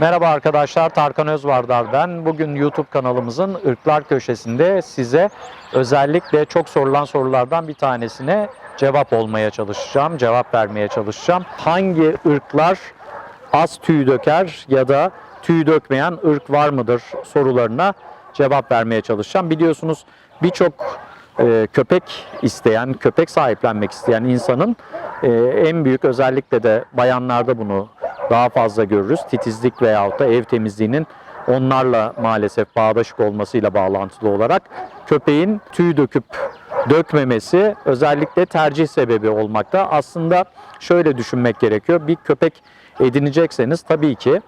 Merhaba arkadaşlar, Tarkan Özvardar ben. Bugün YouTube kanalımızın ırklar köşesinde size özellikle çok sorulan sorulardan bir tanesine cevap olmaya çalışacağım, cevap vermeye çalışacağım. Hangi ırklar az tüy döker ya da tüy dökmeyen ırk var mıdır sorularına cevap vermeye çalışacağım. Biliyorsunuz birçok e, köpek isteyen, köpek sahiplenmek isteyen insanın e, en büyük özellikle de bayanlarda bunu daha fazla görürüz. Titizlik veyahut da ev temizliğinin onlarla maalesef bağdaşık olmasıyla bağlantılı olarak köpeğin tüy döküp dökmemesi özellikle tercih sebebi olmakta. Aslında şöyle düşünmek gerekiyor. Bir köpek edinecekseniz tabii ki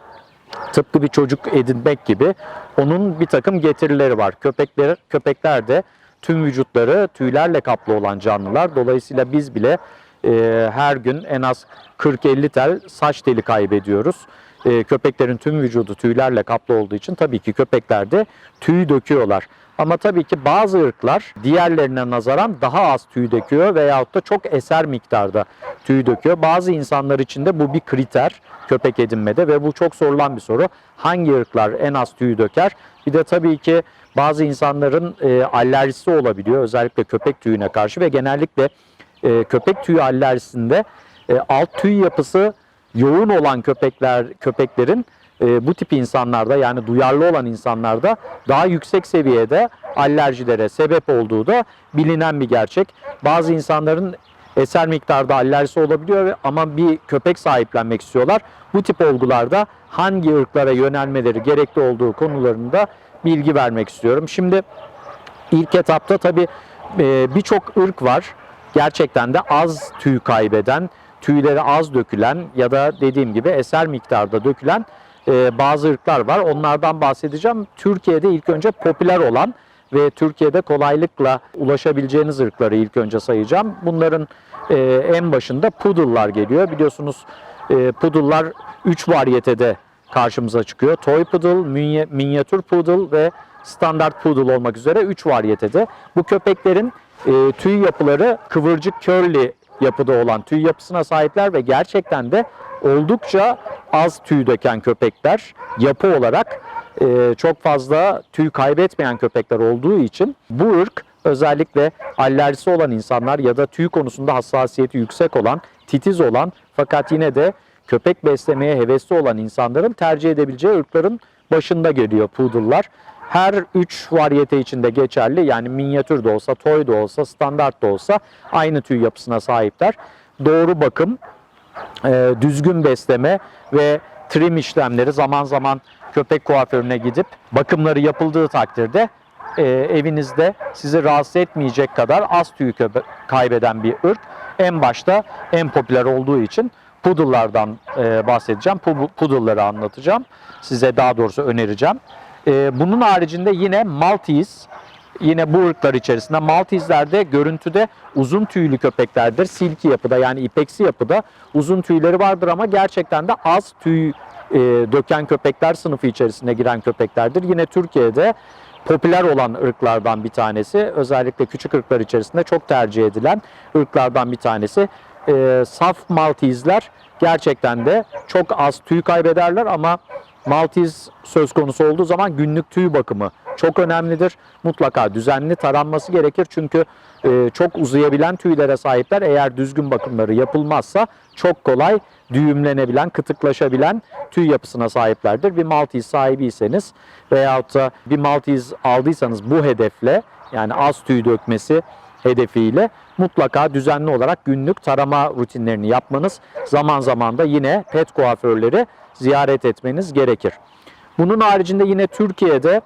tıpkı bir çocuk edinmek gibi onun bir takım getirileri var. Köpekler, köpekler de tüm vücutları tüylerle kaplı olan canlılar. Dolayısıyla biz bile e, her gün en az 40-50 tel saç teli kaybediyoruz. E, köpeklerin tüm vücudu tüylerle kaplı olduğu için tabii ki köpekler de tüy döküyorlar. Ama tabii ki bazı ırklar diğerlerine nazaran daha az tüy döküyor veyahut da çok eser miktarda tüy döküyor. Bazı insanlar için de bu bir kriter köpek edinmede ve bu çok sorulan bir soru. Hangi ırklar en az tüy döker? Bir de tabii ki bazı insanların e, alerjisi olabiliyor özellikle köpek tüyüne karşı ve genellikle e, köpek tüyü alerjisinde e, alt tüy yapısı yoğun olan köpekler köpeklerin e, bu tip insanlarda yani duyarlı olan insanlarda daha yüksek seviyede alerjilere sebep olduğu da bilinen bir gerçek. Bazı insanların eser miktarda alerjisi olabiliyor ama bir köpek sahiplenmek istiyorlar. Bu tip olgularda hangi ırklara yönelmeleri gerekli olduğu konularında bilgi vermek istiyorum. Şimdi ilk etapta tabii e, birçok ırk var. Gerçekten de az tüy kaybeden, tüyleri az dökülen ya da dediğim gibi eser miktarda dökülen e, bazı ırklar var. Onlardan bahsedeceğim. Türkiye'de ilk önce popüler olan ve Türkiye'de kolaylıkla ulaşabileceğiniz ırkları ilk önce sayacağım. Bunların e, en başında poodle'lar geliyor. Biliyorsunuz e, poodle'lar 3 varyetede karşımıza çıkıyor. Toy poodle, minye- minyatür poodle ve standart poodle olmak üzere 3 varyetede. Bu köpeklerin e, tüy yapıları kıvırcık curly yapıda olan tüy yapısına sahipler ve gerçekten de oldukça az tüy döken köpekler yapı olarak e, çok fazla tüy kaybetmeyen köpekler olduğu için bu ırk özellikle alerjisi olan insanlar ya da tüy konusunda hassasiyeti yüksek olan, titiz olan fakat yine de köpek beslemeye hevesli olan insanların tercih edebileceği ırkların başında geliyor poodle'lar. Her üç varyete içinde geçerli yani minyatür de olsa, toy da olsa, standart da olsa aynı tüy yapısına sahipler. Doğru bakım, e, düzgün besleme ve trim işlemleri zaman zaman köpek kuaförüne gidip bakımları yapıldığı takdirde e, evinizde sizi rahatsız etmeyecek kadar az tüy kaybeden bir ırk. En başta en popüler olduğu için poodle'lardan e, bahsedeceğim. Poodle'ları anlatacağım. Size daha doğrusu önereceğim. E, bunun haricinde yine Maltese Yine bu ırklar içerisinde Maltese'lerde görüntüde uzun tüylü köpeklerdir. Silki yapıda yani ipeksi yapıda uzun tüyleri vardır ama gerçekten de az tüy e, döken köpekler sınıfı içerisine giren köpeklerdir. Yine Türkiye'de popüler olan ırklardan bir tanesi. Özellikle küçük ırklar içerisinde çok tercih edilen ırklardan bir tanesi. E, saf Maltese'ler gerçekten de çok az tüy kaybederler ama Maltese söz konusu olduğu zaman günlük tüy bakımı çok önemlidir. Mutlaka düzenli taranması gerekir çünkü e, çok uzayabilen tüylere sahipler. Eğer düzgün bakımları yapılmazsa çok kolay düğümlenebilen, kıtıklaşabilen tüy yapısına sahiplerdir. Bir Maltese sahibiyseniz veyahut da bir Maltese aldıysanız bu hedefle yani az tüy dökmesi hedefiyle mutlaka düzenli olarak günlük tarama rutinlerini yapmanız, zaman zaman da yine pet kuaförleri ziyaret etmeniz gerekir. Bunun haricinde yine Türkiye'de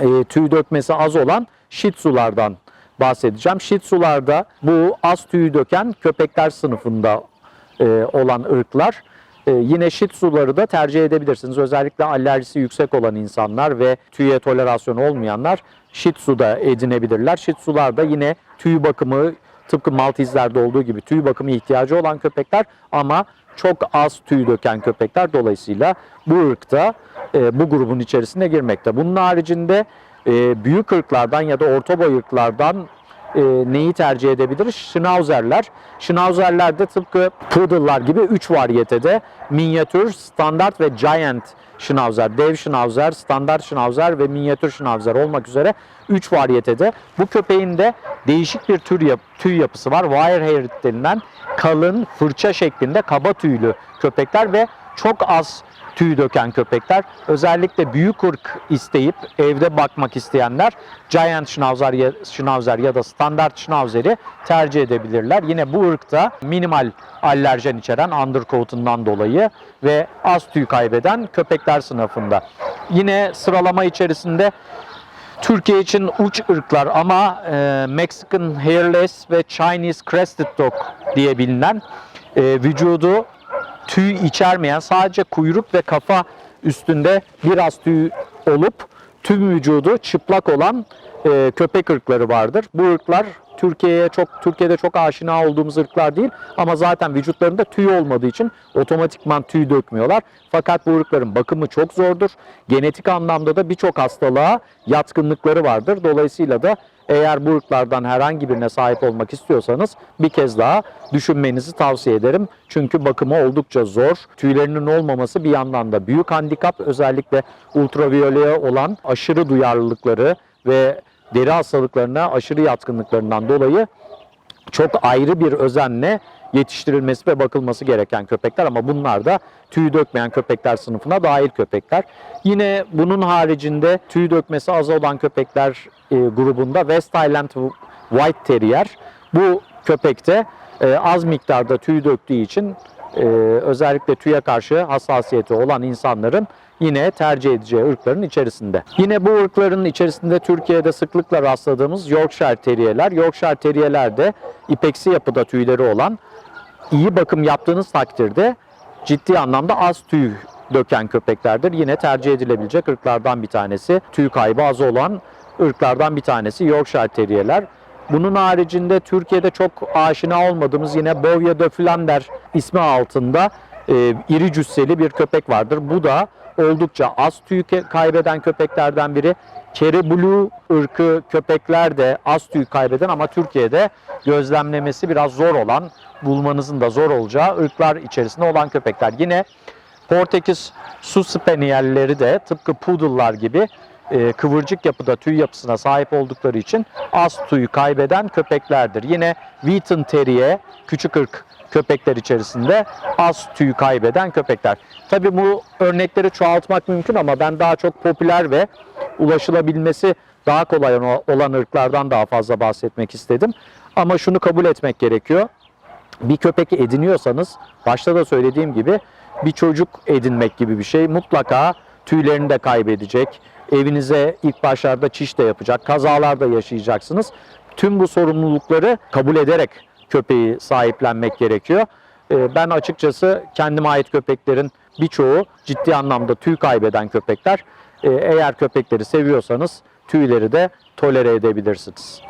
e, tüy dökmesi az olan Shih Tzu'lardan bahsedeceğim. Shih Tzu'larda bu az tüy döken köpekler sınıfında e, olan ırklar. E, yine Shih Tzu'ları da tercih edebilirsiniz. Özellikle alerjisi yüksek olan insanlar ve tüye tolerasyonu olmayanlar Shih Tzu da edinebilirler. Shih Tzu'lar yine tüy bakımı tıpkı Maltese'lerde olduğu gibi tüy bakımı ihtiyacı olan köpekler ama çok az tüy döken köpekler dolayısıyla bu ırkta e, bu grubun içerisine girmekte. Bunun haricinde e, büyük ırklardan ya da orta boy ırklardan e, neyi tercih edebiliriz? Schnauzerler. Schnauzerler de tıpkı Poodle'lar gibi 3 varyetede minyatür, standart ve giant Schnauzer, dev Schnauzer, standart Schnauzer ve minyatür Schnauzer olmak üzere 3 variyetede. Bu köpeğin de değişik bir tür yap- tüy yapısı var. Wire haired denilen kalın fırça şeklinde kaba tüylü köpekler ve çok az tüy döken köpekler. Özellikle büyük ırk isteyip evde bakmak isteyenler Giant Schnauzer ya, Schnauzer ya da standart Schnauzer'i tercih edebilirler. Yine bu ırkta minimal alerjen içeren undercoat'undan dolayı ve az tüy kaybeden köpekler sınıfında. Yine sıralama içerisinde Türkiye için uç ırklar ama e, Mexican Hairless ve Chinese Crested Dog diye bilinen e, vücudu tüy içermeyen sadece kuyruk ve kafa üstünde biraz tüy olup tüm vücudu çıplak olan e, köpek ırkları vardır. Bu ırklar Türkiye'ye çok Türkiye'de çok aşina olduğumuz ırklar değil ama zaten vücutlarında tüy olmadığı için otomatikman tüy dökmüyorlar. Fakat bu ırkların bakımı çok zordur. Genetik anlamda da birçok hastalığa yatkınlıkları vardır. Dolayısıyla da eğer bu ırklardan herhangi birine sahip olmak istiyorsanız bir kez daha düşünmenizi tavsiye ederim. Çünkü bakımı oldukça zor. Tüylerinin olmaması bir yandan da büyük handikap. Özellikle ultraviyoleye olan aşırı duyarlılıkları ve deri hastalıklarına aşırı yatkınlıklarından dolayı çok ayrı bir özenle yetiştirilmesi ve bakılması gereken köpekler ama bunlar da tüy dökmeyen köpekler sınıfına dahil köpekler. Yine bunun haricinde tüy dökmesi az olan köpekler e, grubunda West Highland White Terrier. Bu köpekte e, az miktarda tüy döktüğü için e, özellikle tüye karşı hassasiyeti olan insanların yine tercih edeceği ırkların içerisinde. Yine bu ırkların içerisinde Türkiye'de sıklıkla rastladığımız Yorkshire Terrier'ler. Yorkshire Terrier'ler de ipeksi yapıda tüyleri olan iyi bakım yaptığınız takdirde ciddi anlamda az tüy döken köpeklerdir. Yine tercih edilebilecek ırklardan bir tanesi. Tüy kaybı az olan ırklardan bir tanesi Yorkshire Terrier'ler. Bunun haricinde Türkiye'de çok aşina olmadığımız yine Bovia de Flander ismi altında e, iri cüsseli bir köpek vardır. Bu da oldukça az tüy kaybeden köpeklerden biri. Kerry Blue ırkı köpekler de az tüy kaybeden ama Türkiye'de gözlemlemesi biraz zor olan, bulmanızın da zor olacağı ırklar içerisinde olan köpekler. Yine Portekiz su spanielleri de tıpkı poodle'lar gibi e, kıvırcık yapıda tüy yapısına sahip oldukları için az tüy kaybeden köpeklerdir. Yine Wheaton Terrier küçük ırk köpekler içerisinde az tüy kaybeden köpekler. Tabii bu örnekleri çoğaltmak mümkün ama ben daha çok popüler ve ulaşılabilmesi daha kolay olan ırklardan daha fazla bahsetmek istedim. Ama şunu kabul etmek gerekiyor. Bir köpek ediniyorsanız başta da söylediğim gibi bir çocuk edinmek gibi bir şey. Mutlaka tüylerini de kaybedecek. Evinize ilk başlarda çiş de yapacak. Kazalar da yaşayacaksınız. Tüm bu sorumlulukları kabul ederek köpeği sahiplenmek gerekiyor. Ee, Ben açıkçası kendime ait köpeklerin birçoğu ciddi anlamda tüy kaybeden köpekler. Ee, Eğer köpekleri seviyorsanız tüyleri de tolere edebilirsiniz.